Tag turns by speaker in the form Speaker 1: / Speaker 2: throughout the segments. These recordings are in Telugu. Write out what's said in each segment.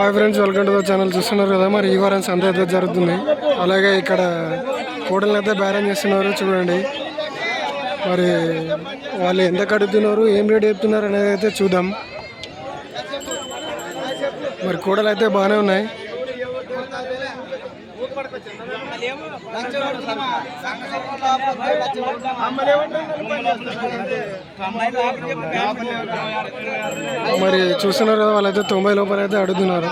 Speaker 1: Hi friends welcome to the channel. చూస్తున్నారు కదా మరి ఈ వారం సంత అయితే జరుగుతుంది. అలాగే ఇక్కడ కోడలు అయితే బేరం చేస్తున్నారు చూడండి. మరి వాళ్ళు ఎంత కడుగుతున్నారు ఏం రేట్ చెప్తున్నారు అనేది అయితే చూద్దాం. మరి కూడలు అయితే బాగానే ఉన్నాయి. మరి చూస్తున్నారు కదా వాళ్ళైతే తొంభై లోపల అయితే అడుగుతున్నారు.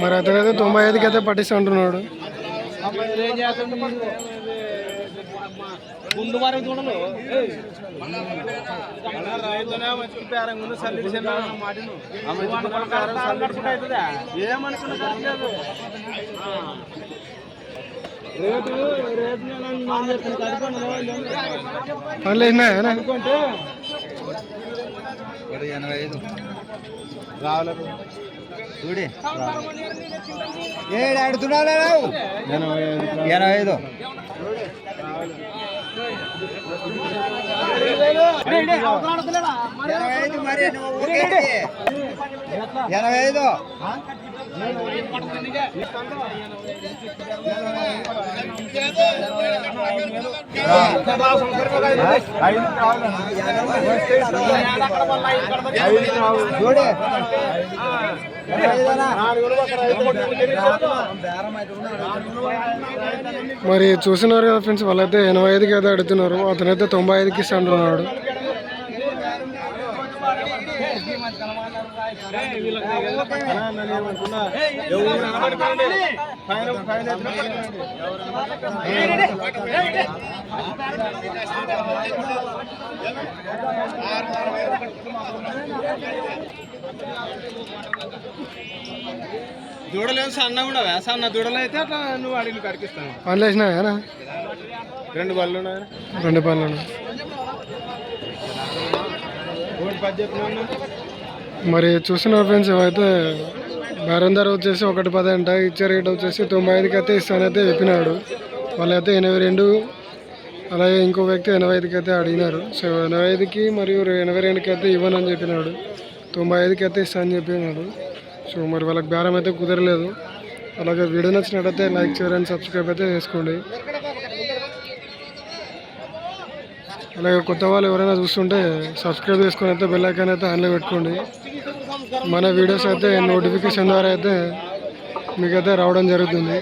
Speaker 1: మరి అతనైతే తొంభై ఐదుకి అయితే పట్టిస్తా
Speaker 2: ముందు వారం చూడను రైతునే మంచి పేరం ఏమనుకున్నా రేటు రేపు నేను చెప్తాను కనుక్కోండి అనుకుంటే
Speaker 3: ఎనభై ఐదు
Speaker 2: రావాలి
Speaker 3: చూడి ఏడు ఆడుతున్నావు
Speaker 2: ఎనభై ఐదు.
Speaker 3: ఎనభై ఐదు ఎనభై ఐదు మరి
Speaker 1: చూసినారు కదా ఫ్రెండ్స్ వాళ్ళైతే ఎనభై ఐదుకి అయితే అడుగుతున్నారు అతనైతే తొంభై ఐదుకి ఇస్తా అంటున్నాడు
Speaker 2: దూడలేం సన్న కూడా సన్న దూడలు అయితే అట్లా నువ్వు అడిగిన కడిపిస్తాను
Speaker 1: పనులు వేసినాయా
Speaker 2: రెండు బళ్ళు ఉన్నాయి?
Speaker 1: రెండు పనులు
Speaker 2: ఒకటి పది చెప్పిన
Speaker 1: మరి చూస్తున్నారు ఫ్రెండ్స్ ఇవైతే బేరం ధర వచ్చేసి ఒకటి పది అంట ఇచ్చే రేట్ వచ్చేసి తొంభై ఐదుకి అయితే ఇస్తానైతే చెప్పినాడు. వాళ్ళైతే ఎనభై రెండు అలాగే ఇంకో వ్యక్తి ఎనభై ఐదుకి అయితే అడిగినారు. సో ఎనభై ఐదుకి మరియు ఎనభై రెండుకి అయితే ఇవ్వనని చెప్పినాడు. తొంభై ఐదుకి అయితే ఇస్తానని చెప్పినాడు. సో మరి వాళ్ళకి బేరం అయితే కుదరలేదు. అలాగే వీడియో నచ్చినట్టయితే లైక్ చేయాలని సబ్స్క్రైబ్ అయితే చేసుకోండి. అలాగే కొత్త వాళ్ళు ఎవరైనా చూస్తుంటే సబ్స్క్రైబ్ చేసుకుని అయితే బెల్లైకాన్ అయితే ఆన్లో పెట్టుకోండి. మన వీడియోస్ అయితే నోటిఫికేషన్ ద్వారా అయితే మీకైతే రావడం జరుగుతుంది.